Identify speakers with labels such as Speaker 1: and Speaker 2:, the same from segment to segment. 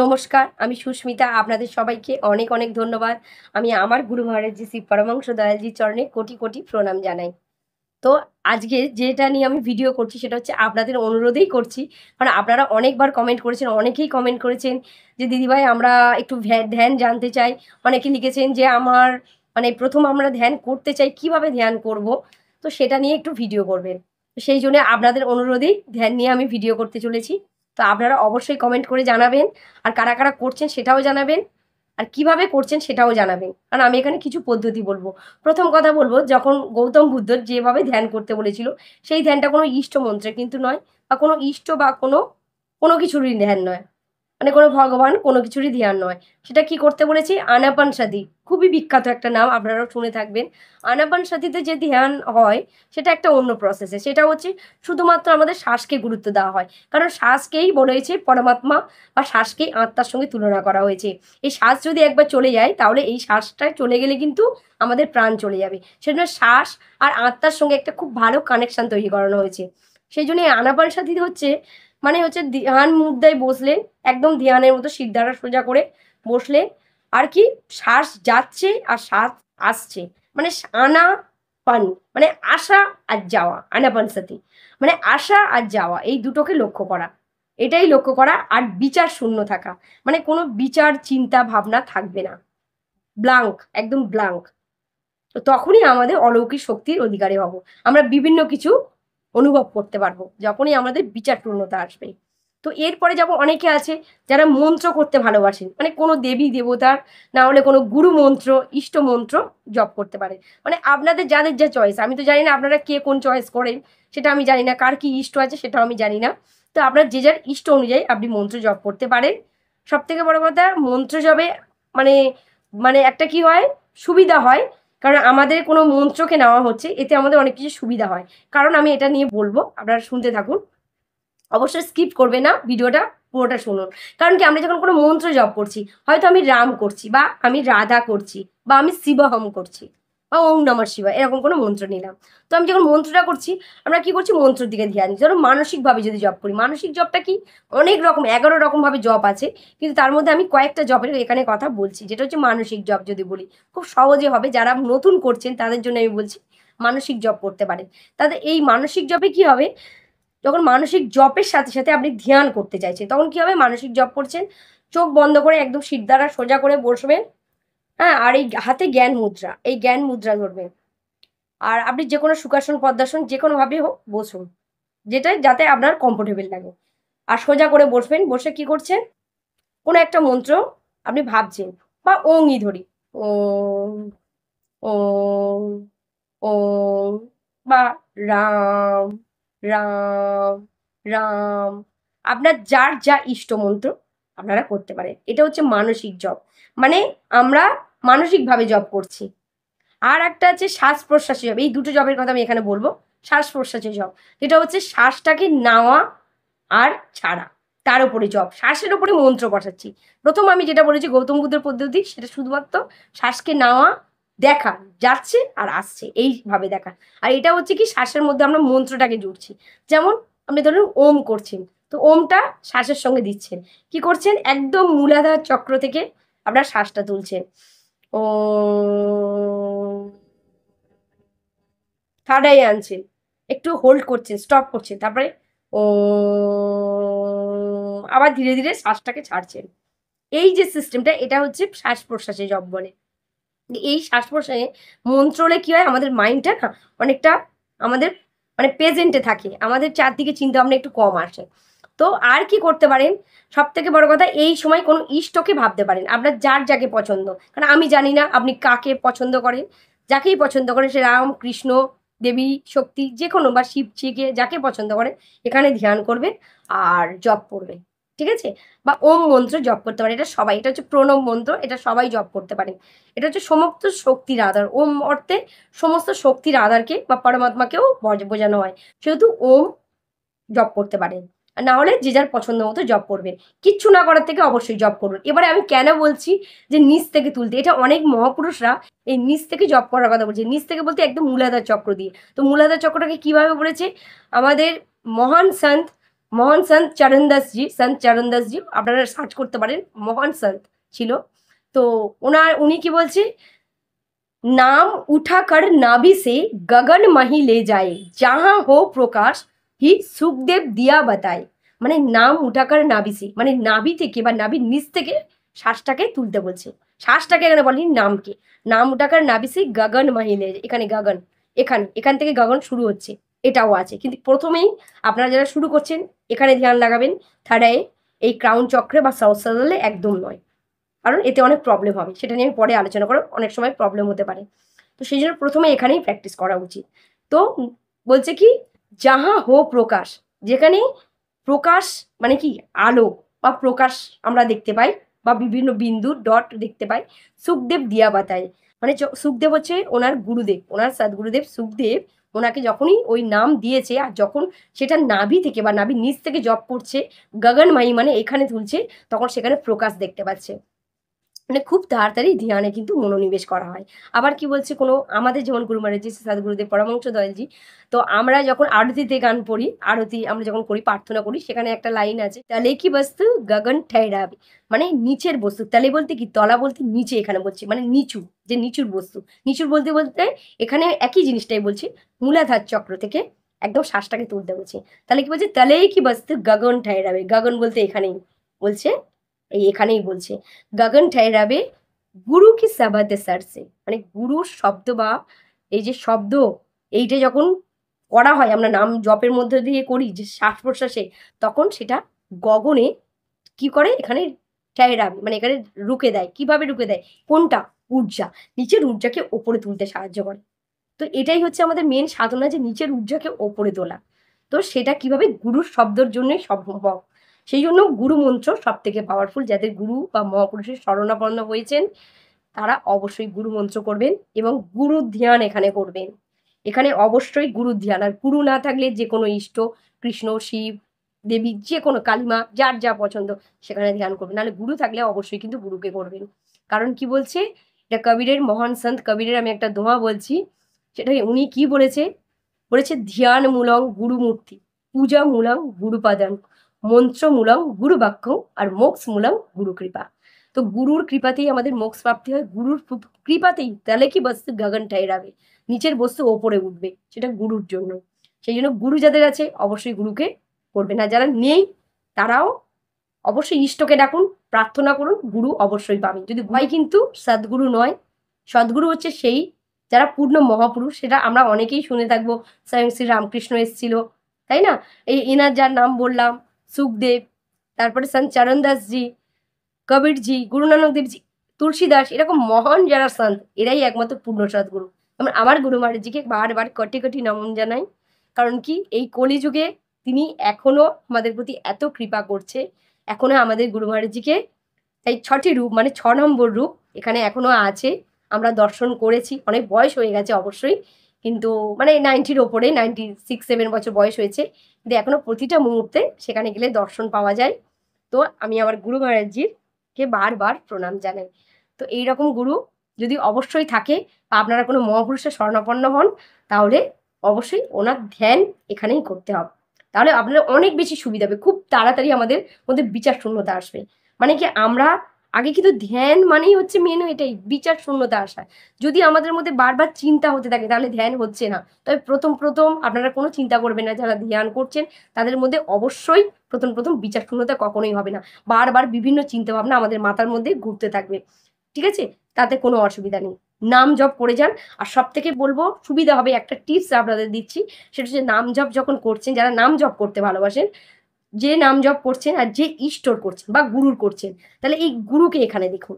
Speaker 1: নমস্কার, আমি সুস্মিতা। আপনাদের সবাইকে অনেক অনেক ধন্যবাদ। আমি আমার গুরু মহারাজজি শ্রী পরমাংশ দয়ালজির চরণে কোটি কোটি প্রণাম জানাই। তো আজকে যেটা নিয়ে আমি ভিডিও করছি সেটা হচ্ছে আপনাদের অনুরোধেই করছি। কারণ আপনারা অনেকবার কমেন্ট করেছেন, অনেকেই কমেন্ট করেছেন যে দিদিভাই আমরা একটু ধ্যান জানতে চাই। অনেকে লিখেছেন যে, আমার মানে প্রথম আমরা ধ্যান করতে চাই, কীভাবে ধ্যান করব? তো সেটা নিয়ে একটু ভিডিও করবেন। সেই জন্য আপনাদের অনুরোধেই ধ্যান নিয়ে আমি ভিডিও করতে চলেছি। তো আপনারা অবশ্যই কমেন্ট করে জানাবেন। আর কারা কারা করছেন সেটাও জানাবেন। আর কীভাবে করছেন সেটাও জানাবেন। কারণ আমি এখানে কিছু পদ্ধতি বলব। প্রথম কথা বলব, যখন গৌতম বুদ্ধ যেভাবে ধ্যান করতে বলেছিল, সেই ধ্যানটা কোনো ইষ্ট মন্ত্রে কিন্তু নয়, বা কোনো ইষ্ট বা কোনো কোনো কিছুরই ধ্যান নয়। মানে কোনো ভগবান কোনো কিছুরই ধ্যান নয়। সেটা কি করতে বলেছি? আনাপান সাথী খুবই বিখ্যাত একটা নাম, আপনারাও শুনে থাকবেন। আনাপান সাথীতে যে ধ্যান হয়, সেটা একটা অন্য প্রসেসে সেটা হচ্ছে শুধুমাত্র আমাদের শ্বাসকে গুরুত্ব দেওয়া হয়। কারণ শ্বাসকেই বলেছে পরমাত্মা বা শ্বাসকেই আত্মার সঙ্গে তুলনা করা হয়েছে। এই শ্বাস যদি একবার চলে যায়, তাহলে এই শ্বাসটা চলে গেলে কিন্তু আমাদের প্রাণ চলে যাবে। সেজন্য শ্বাস আর আত্মার সঙ্গে একটা খুব ভালো কানেকশান তৈরি করানো হয়েছে। সেই জন্য আনাপান সাথী হচ্ছে মানে হচ্ছে ধ্যান মুদ্রায় বসলেন একদম ধ্যানের মতো সিদ্ধারা সোজা করে বসলেন আর কি শ্বাস যাচ্ছে আর শ্বাস আসছে। মানে আনা পান মানে আসা আর যাওয়া আনাপান সাথী মানে আসা আর যাওয়া, এই দুটোকে লক্ষ্য করা। এটাই লক্ষ্য করা আর বিচার শূন্য থাকা। মানে কোনো বিচার, চিন্তা, ভাবনা থাকবে না। ব্লাঙ্ক, একদম ব্লাঙ্ক। তো তখনই আমাদের অলৌকিক শক্তির অধিকারী হব। আমরা বিভিন্ন কিছু অনুভব করতে পারব, যখনই আমাদের বিচার পূর্ণতা আসবে। তো এরপরে যাব অনেকে আছে যারা মন্ত্র করতে ভালোবাসেন। মানে কোনো দেবী দেবতার না হলে কোনো গুরু মন্ত্র, ইষ্ট মন্ত্র জপ করতে পারে। মানে আপনাদের যাদের যা চয়েস আমি তো জানি না আপনারা কে কোন চয়েস করেন, সেটা আমি জানি না। কার কি ইষ্ট আছে সেটাও আমি জানি না। তো আপনার যে যার ইষ্ট অনুযায়ী আপনি মন্ত্র জপ করতে পারেন। সব থেকে বড় কথা, মন্ত্র জবে মানে মানে একটা কি হয়? সুবিধা হয়। কারণ আমাদের কোনো মন্ত্রকে নেওয়া হচ্ছে, এতে আমাদের অনেক কিছু সুবিধা হয়। কারণ আমি এটা নিয়ে বলব, আপনারা শুনতে থাকুন। অবশ্যই স্কিপ করবে না ভিডিওটা পুরোটা শুনুন। কারণ কি, আমরা যখন কোনো মন্ত্র জপ করছি, হয়তো আমি রাম করছি বা আমি রাধা করছি বা আমি শিবহম করছি বা ওম নমঃ শিবা এরকম কোনো মন্ত্র নিলাম। তো আমি যখন মন্ত্রটা করছি, আমরা কি করছি? মন্ত্রের দিকে ধ্যান ধরো মানসিকভাবে যদি জব করি, মানসিক জবটা কি? অনেক রকম, এগারো রকমভাবে জব আছে, কিন্তু তার মধ্যে আমি কয়েকটা জবের এখানে কথা বলছি, যেটা হচ্ছে মানসিক জব যদি বলি। খুব সহজে হবে, যারা নতুন করছেন তাদের জন্য আমি বলছি মানসিক জব করতে পারেন। তাদের এই মানসিক জবে কি হবে? যখন মানসিক জপের সাথে সাথে আপনি ধ্যান করতে চাইছেন, তখন কি হবে? মানসিক জপ করছেন, চোখ বন্ধ করে একদম সিদ্ধারা সোজা করে বসবেন হ্যাঁ? আর এই হাতে জ্ঞান মুদ্রা, এই জ্ঞান মুদ্রা ধরবেন। আর আপনি যে কোনো সুখাসন, পদ্মাসন যে কোনোভাবে হোক, বসুন। যেটা যাতে আপনার কমফোর্টেবল লাগে। আর সোজা করে বসবেন, বসে কি করছেন? কোনো একটা মন্ত্র আপনি ভাবছেন, বা ওংই ধরি, ওম ওম ওম, বা রাম রাম রাম। আপনার যার যা ইষ্ট মন্ত্র আপনারা করতে পারেন। এটা হচ্ছে মানসিক জব মানে আমরা মানসিকভাবে জব করছি। আর একটা আছে শ্বাস প্রশ্বাসে জব এই দুটো জবের কথা আমি এখানে বলব। শ্বাস প্রশ্বাসে জব যেটা হচ্ছে শ্বাসটাকে নেওয়া আর ছাড়া। তার উপরে জব শ্বাসের উপরে মন্ত্র বসাচ্ছি। প্রথম আমি যেটা বলেছি গৌতম বুদ্ধের পদ্ধতি, সেটা শুধুমাত্র শ্বাসকে নেওয়া দেখা, যাচ্ছে আর আসছে, এইভাবে দেখা। আর এটা হচ্ছে কি শ্বাসের মধ্যে আমরা মন্ত্রটাকে জুড়ছি। যেমন আপনি ধরুন ওম করছেন, তো ওমটা শ্বাসের সঙ্গে দিচ্ছেন। কি করছেন? একদম মূলাধার চক্র থেকে আপনার শ্বাসটা তুলছেন। ও থার্ড আই আনছেন, একটু হোল্ড করছেন, স্টপ করছেন, তারপরে ও আবার ধীরে ধীরে শ্বাসটাকে ছাড়ছেন। এই যে সিস্টেমটা এটা হচ্ছে শ্বাস প্রশ্বাসে জব বলে। এই শ্বাস প্রশ্বাসে মন্ত্রলে কি হয়? আমাদের মাইন্ডটা না অনেকটা আমাদের মানে প্রেজেন্টে থাকে। আমাদের চারদিকে চিন্তা ভাবনা একটু কম আসে। তো আর কি করতে পারেন? সব থেকে বড় কথা, এই সময় কোনো ইষ্টকে ভাবতে পারেন। আপনার যার যাকে পছন্দ। কারণ আমি জানি না আপনি কাকে পছন্দ করেন। যাকেই পছন্দ করেন, সে রাম, কৃষ্ণ, দেবী, শক্তি যে কোনো বা শিবজিকে যাকে পছন্দ করেন, এখানে ধ্যান করবে আর জপ করবে ঠিক আছে? বা ওম মন্ত্র জপ করতে পারে এটা সবাই, এটা হচ্ছে প্রণব মন্ত্র, এটা সবাই জপ করতে পারে এটা হচ্ছে সমস্ত শক্তির আধার। ওম অর্থে সমস্ত শক্তির আধারকে বা পরমাত্মাকেও বোঝানো হয়। সেহেতু ওম জপ করতে পারেন। না হলে যে যার পছন্দ মতো জব করবেন। কিচ্ছু না করার থেকে অবশ্যই জব করুন। এবারে আমি কেন বলছি যে নিচ থেকে তুলতে? এটা অনেক মহাপুরুষরা এই নিচ থেকে জব করার কথা বলছে। নিচ থেকে বলতে একদম মূলাধার চক্র দিয়ে। তো মূলাধার চক্রটাকে কীভাবে বলেছে? আমাদের মহান সন্ত মহান সন্ত চরণদাসজি সন্ত চরণদাসজি আপনারা সার্চ করতে পারেন, মহান সন্ত ছিল। তো ওনার, উনি কি বলছে? নাম উঠা কর নাভি সে গগন মাহি লে যায়, যাহা হো প্রকাশ হি সুখদেব দিয়া বাতায়। মানে নাম উঠাকার নাভি সে মানে নাভি থেকে বা নাভির নিচ থেকে শ্বাসটাকে তুলতে বলছে। শ্বাসটাকে এখানে বলেনি নামকে। নাম উঠাকার নাভি সে গগন মাহি লে এখানে গগন, এখানে, এখান থেকে গগন শুরু হচ্ছে। এটাও আছে। কিন্তু প্রথমেই আপনারা যারা শুরু করছেন, এখানে ধ্যান লাগাবেন থাড়ায় এই ক্রাউন চক্রে বা সহসাদলে একদম নয়। কারণ এতে অনেক প্রবলেম হবে। সেটা নিয়ে আমি পরে আলোচনা করো অনেক সময় প্রবলেম হতে পারে। তো সেই জন্য প্রথমে এখানেই প্র্যাকটিস করা উচিত। তো বলছে কি, যাহা হো প্রকাশ, যেখানে প্রকাশ মানে কি, আলো বা প্রকাশ আমরা দেখতে পাই বা বিভিন্ন বিন্দু ডট দেখতে পাই, সুখদেব দিয়া বাতায় মানে সুখদেব হচ্ছে ওনার গুরুদেব, ওনার সদগুরুদেব সুখদেব ওনাকে যখনই ওই নাম দিয়েছে আর যখন সেটা নাভি থেকে বা নাভি নিচ থেকে জপ করছে, গগন গগনমাই মানে এখানে তুলছে, তখন সেখানে প্রকাশ দেখতে পাচ্ছে। মানে খুব তাড়াতাড়ি ধ্যানে কিন্তু মনোনিবেশ করা হয়। আবার কি বলছে কোনো, আমাদের যেমন গুরু মহারাজজি সাদগুরুদেব পরমাংশ দয়ালজি তো আমরা যখন আরতিতে গান পড়ি, আরতি আমরা যখন করি, প্রার্থনা করি, সেখানে একটা লাইন আছে তাহলে কি বস্তু গগন ঠেরাবে? মানে নিচের বস্তু। তালে বলতে কি, তলা বলতে নিচে এখানে বলছি মানে নিচু, যে নিচুর বস্তু। নিচুর বলতে বলতে এখানে একই জিনিসটাই বলছি, মূলাধার চক্র থেকে একদম শ্বাসটাকে তুলতে বলছি। তাহলে কি বলছে তাহলেই কি বস্তু গগন ঠেরাবে? গগন বলতে এখানেই বলছে এই এখানেই বলছে। গগন ঠেরাবে গুরু কি সাবাতে সারসে মানে গুরুর শব্দ বা এই যে শব্দ, এইটা যখন করা হয়, আমরা নাম জপের মধ্যে দিয়ে করি, যে শ্বাস প্রশ্বাসে তখন সেটা গগনে কি করে? এখানে ঠেরাবে মানে এখানে রুকে দেয়। কীভাবে রুকে দেয়? কোনটা? ঊর্জা। নিচের ঊর্জাকে ওপরে তুলতে সাহায্য করে। তো এটাই হচ্ছে আমাদের মেন সাধনা, যে নিচের ঊর্জাকে ওপরে তোলা। তো সেটা কীভাবে গুরুর শব্দের জন্যই সম্ভব? সেই জন্য গুরু মন্ত্র সব থেকে পাওয়ারফুল যাদের গুরু বা মহাপুরুষের শরণাপন্ন হয়েছেন, তারা অবশ্যই গুরু মন্ত্র করবেন এবং গুরু ধ্যান এখানে করবেন। এখানে অবশ্যই গুরু ধ্যান। আর গুরু না থাকলে যে কোনো ইষ্ট, কৃষ্ণ, শিব, দেবী, যে কোনো কালিমা, যার যা পছন্দ সেখানে ধ্যান করবেন। নাহলে গুরু থাকলে অবশ্যই কিন্তু গুরুকে করবেন। কারণ কি বলছে? এটা কবিরের মহান সন্ত কবিরের আমি একটা দোয়া বলছি, সেটা উনি কি বলেছে? বলেছে ধ্যান মূলং গুরুমূর্তি পূজা মূলং গুরুপাদান। মন্ত্রমূলং গুরু বাক্য আর মোক্ষ মূলং গুরু কৃপা। তো গুরুর কৃপাতেই আমাদের মোক্ষ প্রাপ্তি হয়। গুরুর কৃপাতেই তাহলে কি বস্তু গগন টাইরাবে নিচের বস্তু ওপরে উঠবে, সেটা গুরুর জন্য। সেই জন্য গুরু যাদের আছে, অবশ্যই গুরুকে করবে। না, যারা নেই, তারাও অবশ্যই ইষ্টকে ডাকুন, প্রার্থনা করুন, গুরু অবশ্যই পাবেন। যদি ভয় কিন্তু সদ্গুরু নয়, সদ্গুরু হচ্ছে সেই যারা পূর্ণ মহাপুরুষ, সেটা আমরা অনেকেই শুনে থাকব। স্বয়ং শ্রী রামকৃষ্ণ এসেছিল, তাই না? এই এনার যার নাম বললাম সুখদেব, তারপরে সন্ত চরণদাসজি, কবিরজি গুরু নানক দেবজি তুলসীদাস, এরকম মহান যারা সন্ত, এরাই একমাত্র পূর্ণ সদ্গুরু। যেমন আমার গুরু মহারাজজিকে বারবার কটি কটি নমন জানাই, কারণ কি এই কলিযুগে তিনি এখনও আমাদের প্রতি এত কৃপা করছে, এখনও আমাদের গুরু মহারাজজিকে তাই ছটি রূপ মানে ছ নম্বর রূপ এখানে এখনও আছে, আমরা দর্শন করেছি, অনেক বয়স হয়ে গেছে অবশ্যই কিন্তু মানে নাইনটির ওপরে নাইনটি সিক্স সেভেন বছর বয়স হয়েছে। কিন্তু এখনও প্রতিটা মুহূর্তে সেখানে গেলে দর্শন পাওয়া যায়। তো আমি আমার গুরু মহারাজজিরকে বারবার প্রণাম জানাই। তো এই রকম গুরু যদি অবশ্যই থাকে, বা আপনারা কোনো মহাপুরুষের স্বর্ণাপন্ন হন, তাহলে অবশ্যই ওনার ধ্যান এখানেই করতে হবে। তাহলে আপনার অনেক বেশি সুবিধা হবে। খুব তাড়াতাড়ি আমাদের মধ্যে বিচার শূন্যতা আসবে। মানে কি আমরা আগে কিন্তু ধ্যান মানেই হচ্ছে মেন এটাই, বিচার শূন্যতা আসা যদি আমাদের মধ্যে বারবার চিন্তা হতে থাকে, তাহলে ধ্যান হচ্ছে না। তবে প্রথম প্রথম আপনারা কোনো চিন্তা করবেন না, যারা ধ্যান করছেন, তাদের মধ্যে অবশ্যই প্রথম প্রথম বিচার শূন্যতা কখনোই হবে না। বারবার বিভিন্ন চিন্তা ভাবনা আমাদের মাথার মধ্যে ঘুরতে থাকবে। ঠিক আছে? তাতে কোনো অসুবিধা নেই। নাম জপ করে যান। আর সব থেকে বলব, সুবিধা হবে একটা টিপস আপনাদের দিচ্ছি। সেটা হচ্ছে নাম জপ যখন করছেন, যারা নাম জপ করতে ভালোবাসেন যে নাম জপ করছেন আর যে ইষ্টর করছেন বা গুরুর করছেন, তাহলে এই গুরুকে এখানে দেখুন।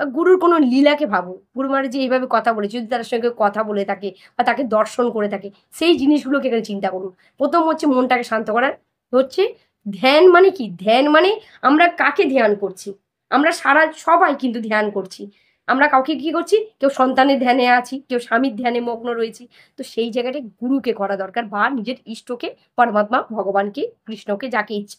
Speaker 1: বা গুরুর কোনো লীলাকে ভাবুন। গুরু মানে যে এইভাবে কথা বলেছে যদি তার সঙ্গে কথা বলে থাকে বা তাকে দর্শন করে থাকে, সেই জিনিসগুলোকে এখানে চিন্তা করুন। প্রথম হচ্ছে মনটাকে শান্ত করার, হচ্ছে ধ্যান মানে কি? ধ্যান মানে আমরা কাকে ধ্যান করছি? আমরা সারা সবাই কিন্তু ধ্যান করছি। আমরা কাউকে কি করছি? কেউ সন্তানের ধ্যানে আছি, কেউ স্বামীর ধ্যানে মগ্ন রয়েছি। তো সেই জায়গাটায় গুরুকে করা দরকার বা নিজের ইষ্টকে, পরমাত্মা, ভগবানকে, কৃষ্ণকে যাকে ইচ্ছা।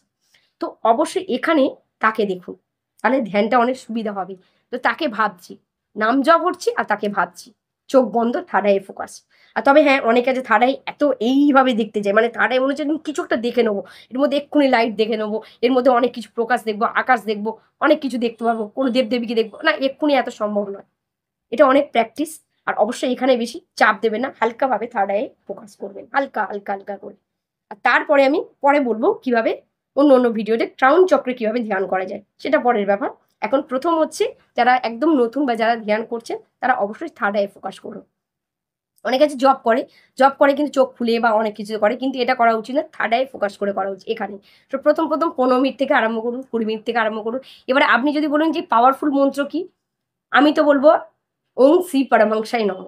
Speaker 1: তো অবশ্যই এখানে তাকে দেখুন। তাহলে ধ্যানটা অনেক সুবিধা হবে। তো তাকে ভাবছি। নাম জপ করছি আর তাকে ভাবছি। চোখ বন্ধ থার্ড আই ফোকাস আর তবে হ্যাঁ অনেকে আছে থার্ড আই এত এইভাবে দেখতে যায় মানে থার্ড আই মনে হচ্ছে কিছু একটা দেখে নেব। এর মধ্যে এক্ষুনি লাইট দেখে নেব, এর মধ্যে অনেক কিছু প্রকাশ দেখব, আকাশ দেখব, অনেক কিছু দেখতে পারব কোনো দেবদেবীকে দেখব, না এক্ষুনি এত সম্ভব নয়। এটা অনেক প্র্যাকটিস আর অবশ্যই এখানে বেশি চাপ দেবে না, হালকাভাবে থার্ড আইয়ে ফোকাস করবেন, হালকা হালকা হালকা করে। আর তারপরে আমি পরে বলব কীভাবে অন্য অন্য ভিডিওতে ক্রাউন চক্রে কীভাবে ধ্যান করা যায়, সেটা পরের ব্যাপার। এখন প্রথম হচ্ছে যারা একদম নতুন বা যারা ধ্যান করছেন, তারা অবশ্যই থার্ড আইয়ে ফোকাস করুন। অনেক আছে জব করে জব করে কিন্তু চোখ খুলে বা অনেক কিছু করে, কিন্তু এটা করা উচিত না থার্ড আই ফোকাস করে করা উচিত এখানে। তো প্রথম প্রথম পনেরো মিনিট থেকে আরম্ভ করুন, কুড়ি মিনিট থেকে আরম্ভ করুন। এবারে আপনি যদি বলেন যে পাওয়ারফুল মন্ত্র কি, আমি তো বলব ওং সি পরমাংসাই নম।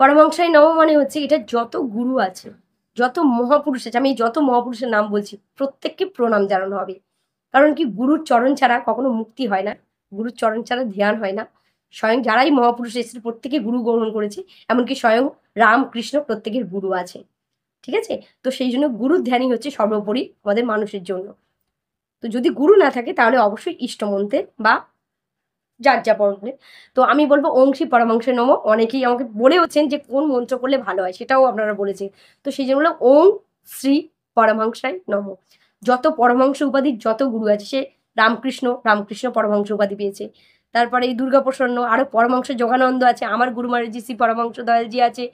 Speaker 1: পরমাংসাই নম মানে হচ্ছে এটা যত গুরু আছে, যত মহাপুরুষ আছে, আমি যত মহাপুরুষের নাম বলছি, প্রত্যেককে প্রণাম জানানো হবে। কারণ কি গুরুর চরণ ছাড়া কখনো মুক্তি হয় না, গুরুর চরণ ছাড়া ধ্যান হয় না। স্বয়ং যারাই মহাপুরুষ এসেছে, প্রত্যেকে গুরু গ্রহণ করেছে, এমনকি স্বয়ং রাম কৃষ্ণ প্রত্যেকের গুরু আছে। ঠিক আছে? তো সেই জন্য গুরুর ধ্যানই হচ্ছে সর্বোপরি আমাদের মানুষের জন্য। তো যদি গুরু না থাকে, তাহলে অবশ্যই ইষ্টমন্ত্রে বা যার যা তো আমি বলব অংশী পরমাংশে নম। অনেকেই আমাকে বলেওছেন যে কোন মন্ত্র করলে ভালো হয়, সেটাও আপনারা বলেছেন। তো সেই জন্য ওম শ্রী পরমাংসায় নম। যত পরমাংশ উপাধির যত গুরু আছে, সে রামকৃষ্ণ রামকৃষ্ণ পরমাংশ উপাধি পেয়েছে। তারপরে এই দুর্গাপ্রসন্ন আরও পরমাংশ যোগানন্দ আছে, আমার গুরু মহারাজি শ্রী পরমাংশ দয়ালজি আছে।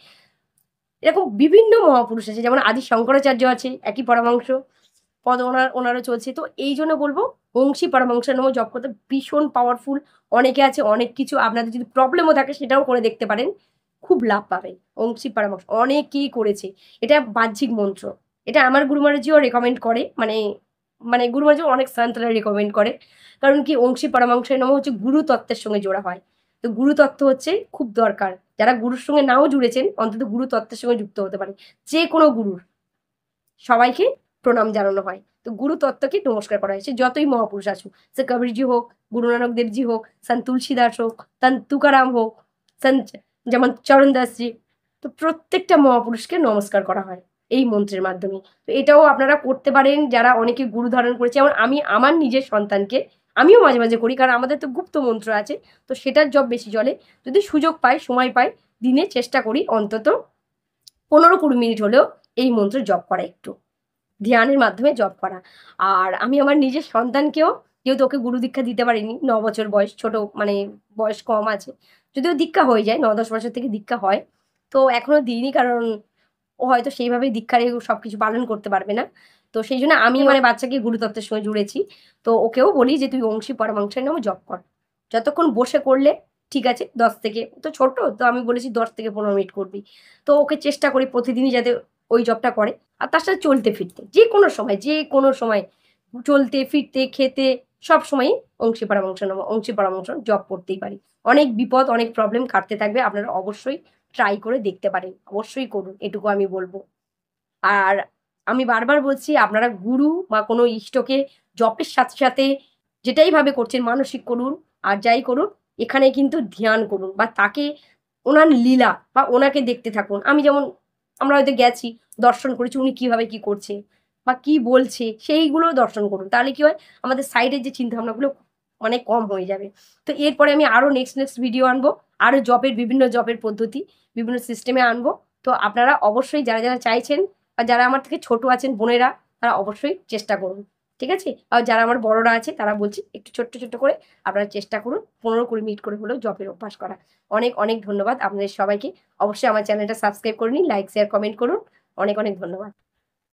Speaker 1: এরকম বিভিন্ন মহাপুরুষ আছে, যেমন আদি শঙ্করাচার্য আছে, একই পরমাংশ পদ ওনার, ওনারও চলছে। তো এই জন্য বলব অংশী পরমাংশের নামও জব করতে ভীষণ পাওয়ারফুল অনেকে আছে, অনেক কিছু আপনাদের যদি প্রবলেমও থাকে, সেটাও করে দেখতে পারেন। খুব লাভ পাবেন। অংশী পরামর্শ অনেকেই করেছে। এটা বাহ্যিক মন্ত্র। এটা আমার গুরু মহারাজিও রেকমেন্ড করে মানে মানে গুরু মহারাজিও অনেক সান্তরা রেকমেন্ড করে। কারণ কি, অংশী পরামর্শের নাম হচ্ছে গুরু তত্ত্বের সঙ্গে জোড়া হয়। তো গুরু তত্ত্ব হচ্ছে খুব দরকার। যারা গুরুর সঙ্গে নাও জুড়েছেন, অন্তত গুরু তত্ত্বের সঙ্গে যুক্ত হতে পারে। যে কোনো গুরুর। সবাইকে প্রণাম জানানো হয়। তো গুরু তত্ত্বকে নমস্কার করা হয়েছে। যতই মহাপুরুষ আসুক, সে কবিরজি হোক, গুরু নানক দেবজি হোক, সন্ত তুলসীদাস হোক, সন্ত তুকারাম হোক, সন্ত যেমন চরণ দাসজি তো প্রত্যেকটা মহাপুরুষকে নমস্কার করা হয়। এই মন্ত্রের মাধ্যমে। তো এটাও আপনারা করতে পারেন, যারা অনেকে গুরু ধারণ করেছে। যেমন আমি আমার নিজের সন্তানকে আমিও মাঝে মাঝে করি, কারণ আমাদের তো গুপ্ত মন্ত্র আছে, তো সেটার জব বেশি চলে। যদি সুযোগ পাই, সময় পাই, দিনে চেষ্টা করি, অন্তত পনেরো কুড়ি মিনিট হলেও এই মন্ত্র জব করা একটু। ধ্যানের মাধ্যমে জব করা। আর আমি আমার নিজের সন্তানকেও, যেহেতু ওকে গুরু দীক্ষা দিতে পারিনি, ন বছর বয়স, ছোট মানে বয়স কম আছে, যদিও দীক্ষা হয়ে যায়, ন দশ বছর থেকে দীক্ষা হয়, তো এখনও দিইনি, কারণ ও হয়তো সেইভাবে দীক্ষারে সব কিছু পালন করতে পারবে না। তো সেই জন্য আমি মানে বাচ্চাকে গুরুতত্ত্বের সঙ্গে জুড়েছি। তো ওকেও বলি যে তুই অংশী পরমাংশের নামে জব কর। যতক্ষণ বসে করলে ঠিক আছে দশ থেকে তো ছোট তো আমি বলেছি দশ থেকে পনেরো মিনিট করবি। তো ওকে চেষ্টা করি প্রতিদিনই যাতে ওই জবটা করে। আর তার সাথে চলতে ফিরতে যে কোনো সময় যে কোনো সময়। চলতে ফিরতে খেতে সব সময়ই অংশী পরামর্শ নেব অংশী পরামর্শ জব করতেই পারি। অনেক বিপদ অনেক প্রবলেম কাটতে থাকবে আপনারা অবশ্যই ট্রাই করে দেখতে পারেন অবশ্যই করুন, এটুকু আমি বলব। আর আমি বারবার বলছি, আপনারা গুরু বা কোনো ইষ্টকে জপের সাথে সাথে যেটাই ভাবে করছেন, মানসিক করুন, আর যাই করুন, এখানে কিন্তু ধ্যান করুন বা তাকে ওনার লীলা বা ওনাকে দেখতে থাকুন। আমি যেমন, আমরা হয়তো গেছি, দর্শন করেছি, উনি কীভাবে কি করছে বা কি বলছে, সেইগুলো দর্শন করুন। তাহলে কি হয়, আমাদের সাইডের যে চিন্তাভাবনাগুলো অনেক কম হয়ে যাবে। তো এরপরে আমি আরও নেক্সট নেক্সট ভিডিও আনব। আরও জবের বিভিন্ন জবের পদ্ধতি, বিভিন্ন সিস্টেমে আনব। তো আপনারা অবশ্যই যারা যারা চাইছেন আর যারা আমার থেকে ছোট আছেন বোনেরা, তারা অবশ্যই চেষ্টা করুন। ঠিক আছে? আর যারা আমার বড়রা আছে, তারা বলছি একটু ছোট্ট ছোট্ট করে আপনারা চেষ্টা করুন পনেরো কুড়ি মিনিট করে হলেও জবের অভ্যাস করা। অনেক অনেক ধন্যবাদ আপনাদের সবাইকে। অবশ্যই আমার চ্যানেলটা সাবস্ক্রাইব করে নিন লাইক শেয়ার কমেন্ট করুন। অনেক অনেক ধন্যবাদ।